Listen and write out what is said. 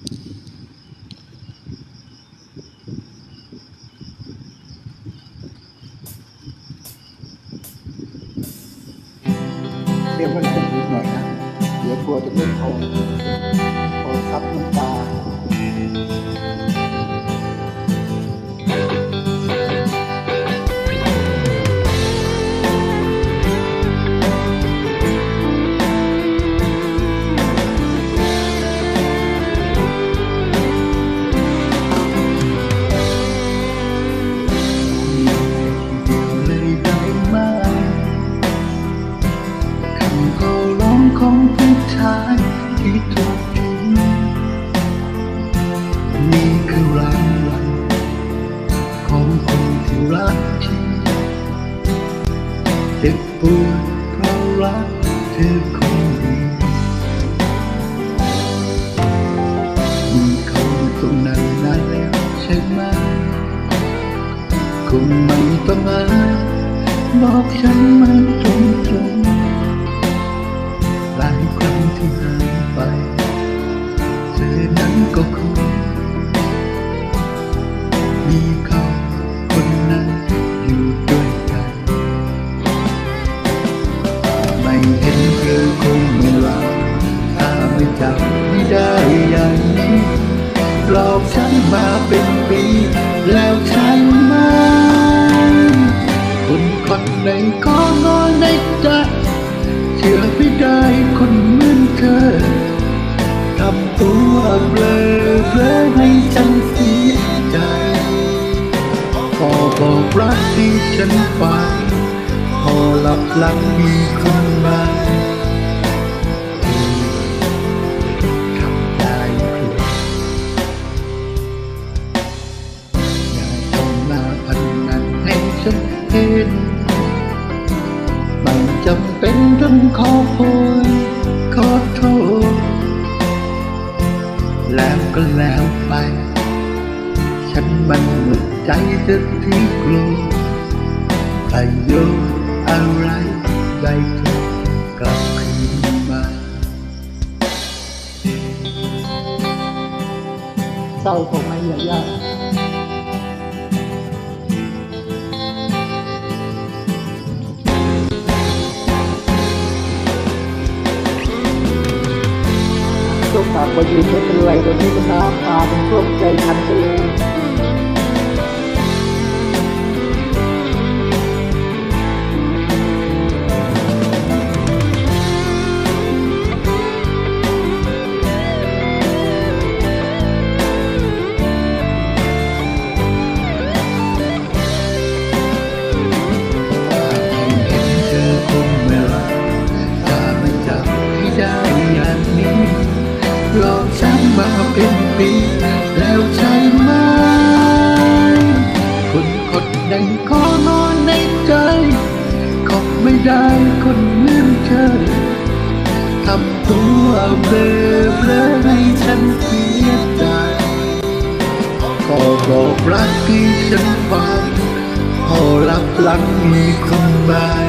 เรียกว่าจะนิดหน่อยนะเดี๋ยวกลัวจะไม่พอ เจ็บปวดเพราะรักเธอคนเดียวมีเขาอยู่ตรงนั้นนานแล้วใช่ไหมคงไม่ต้องมาบอกฉันมา ได้อย่างนี้หลอกฉันมาเป็นปี แล้วใช่ไหมคนคนไหนก็งอนในใจเชื่อไม่ได้คนเหมือนเธอทำตัวเบลอเบลอให้ฉันเสียใจพอบอกรักที่ฉันฟังพอหลับหลังมีคน ให้ฉันเห็นไม่จำเป็นต้องขอโพยขอโทษ แล้วก็แล้วไป ฉันมันหมดใจจะที่กลัวประโยชน์อะไรได้เธอกลับคืนมาเศร้าของไอ้ยาย่าต้องตามไปยืนไม่เป็นไรตอนนี้ก็น้ำตาเป็นท่วมใจทันเลย หลอกฉันมาเป็นปีแล้วใช่ไหมคนคนหนึ่งขอนอนในใจคงไม่ได้คนเหมือนเธอทำตัวเบลอเบลอให้ฉันเสียใจพอบอกรักที่ฉันฟังพอรับหลังมีคนใหมาย